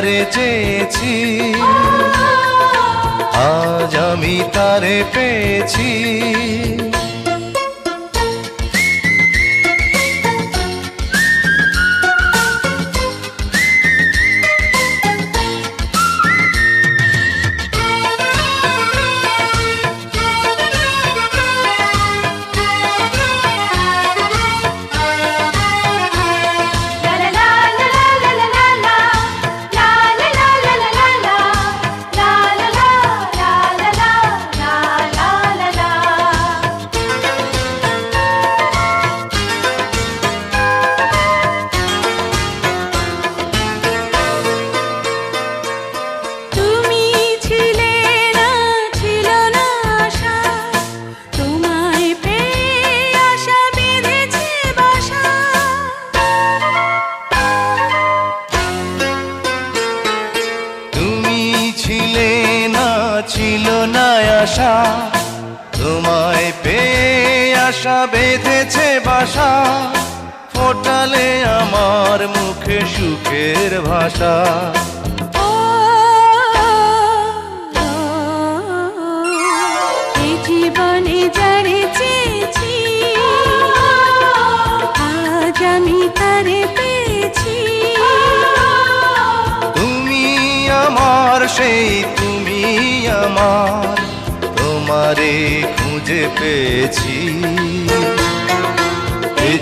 যারে চেয়েছি। আজ আমি তারে পেয়েছি। আশা বেঁধেছে বাসা ফোটালে আমার মুখে সুখের ভাষা। ও এই জীবনে যারে চেয়েছি আজ আমি তারে পেয়েছি। তুমি আমার সেই তুমি আমার তোমারে খুঁজে পেয়েছি।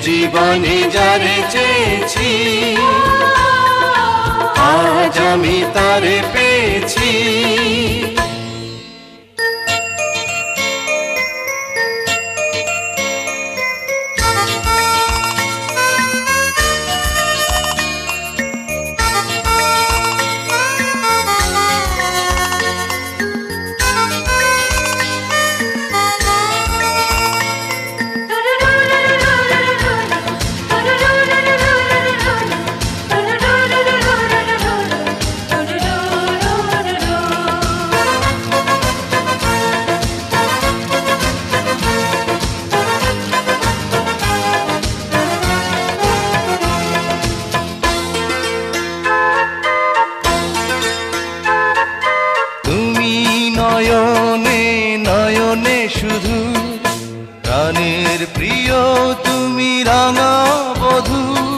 জীবনে যারে চেয়েছি আজ আমি তারে পেয়েছি। শুধু প্রাণের প্রিয় তুমি রাঙা বধূ।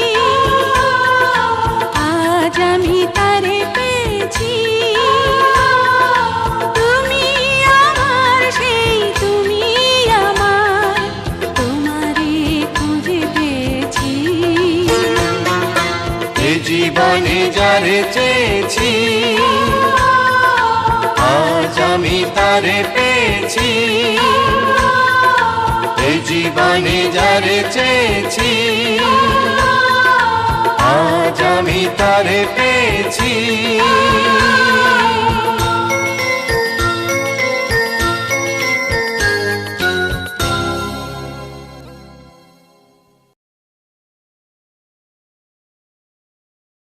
জীবনে যারে চেয়েছি, আজ আমি তারে পেয়েছি। এই জীবনে যারে চেয়েছি, আজ আমি তারে পেয়েছি।